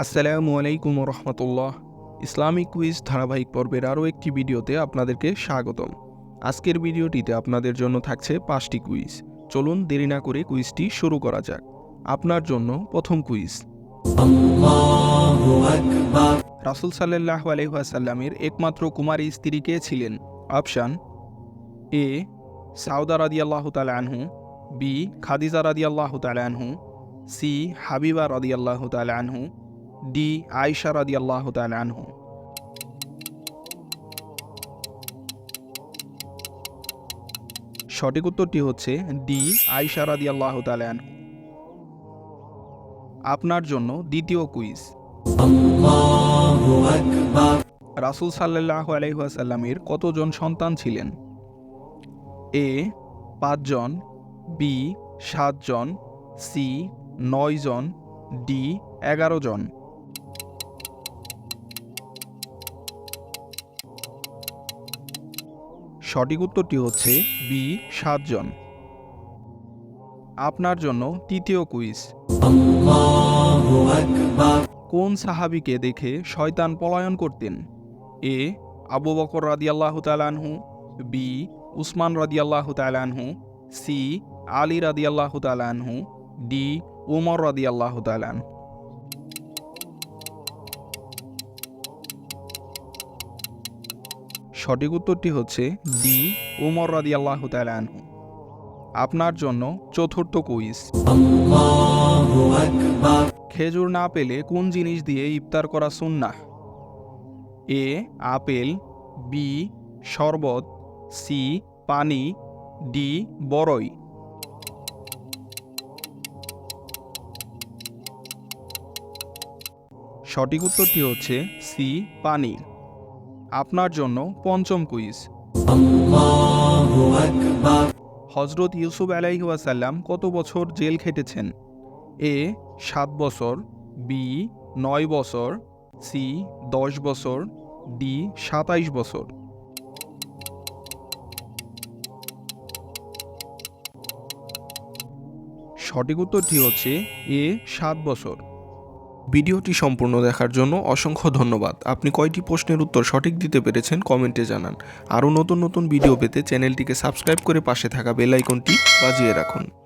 আসসালামু আলাইকুম রহমতুল্লাহ Islamic quiz ধারাবাহিক পর্বের আরও একটি ভিডিওতে আপনাদেরকে স্বাগতম। আজকের ভিডিওটিতে আপনাদের জন্য থাকছে পাঁচটি কুইজ। চলুন দেরি না করে কুইজটি শুরু করা যাক। আপনার জন্য প্রথম কুইজ। রাসুল সাল্লাহ আলহাসাল্লামের একমাত্র কুমারী স্ত্রী কে ছিলেন? অপশান এ সাউদা রাদি আল্লাহ আনহু বি খাদিজা রাদি আল্লাহ আনহু সি হাবিবা রাদি আল্লাহ আনহু ডি আয়সা রাদি আল্লাহ আনহু। সঠিক উত্তরটি হচ্ছে ডি আয়সা রাদি আল্লাহ আনহু। আপনার জন্য দ্বিতীয় কুইজ। রাসুল সাল্লাহ আলহাসাল্লামের কতজন সন্তান ছিলেন? এ পাঁচজন বি সাতজন সি নয় জন ডি এগারো জন। সঠিক উত্তরটি হচ্ছে বি সাতজন। আপনার জন্য তৃতীয় কুইজ। কোন সাহাবিকে দেখে শয়তান পলায়ন করতেন? এ আবু বকর রাদিয়াল্লাহু তালানহু বি উসমান রাদিয়াল্লাহু তালানহু সি আলী রাদি রাদিয়াল্লাহু তালানহু ডি উমর রাদিয়াল্লাহু তালান সঠিক উত্তরটি হচ্ছে ডি উমর রাদিয়াল্লাহু তালানহু আপনার জন্য চতুর্থ কুইজ। খেজুর না পেলে কোন জিনিস দিয়ে ইফতার করা সুন্নাহ? এ আপেল বি শরবত সি পানি ডি বড়ই সঠিক উত্তরটি হচ্ছে সি পানি। আপনার জন্য পঞ্চম কুইজ। হজরত ইউসুফ আলাইহাসাল্লাম কত বছর জেল খেটেছেন? এ সাত বছর বি নয় বছর সি দশ বছর ডি সাতাইশ বছর। সঠিক উত্তরটি হচ্ছে এ সাত বছর। ভিডিওটি সম্পূর্ণ দেখার জন্য অসংখ্য ধন্যবাদ। আপনি কয়টি প্রশ্নের উত্তর সঠিক দিতে পেরেছেন কমেন্টে জানান। আরও নতুন নতুন ভিডিও পেতে চ্যানেলটিকে সাবস্ক্রাইব করে পাশে থাকা বেলাইকনটি বাজিয়ে রাখুন।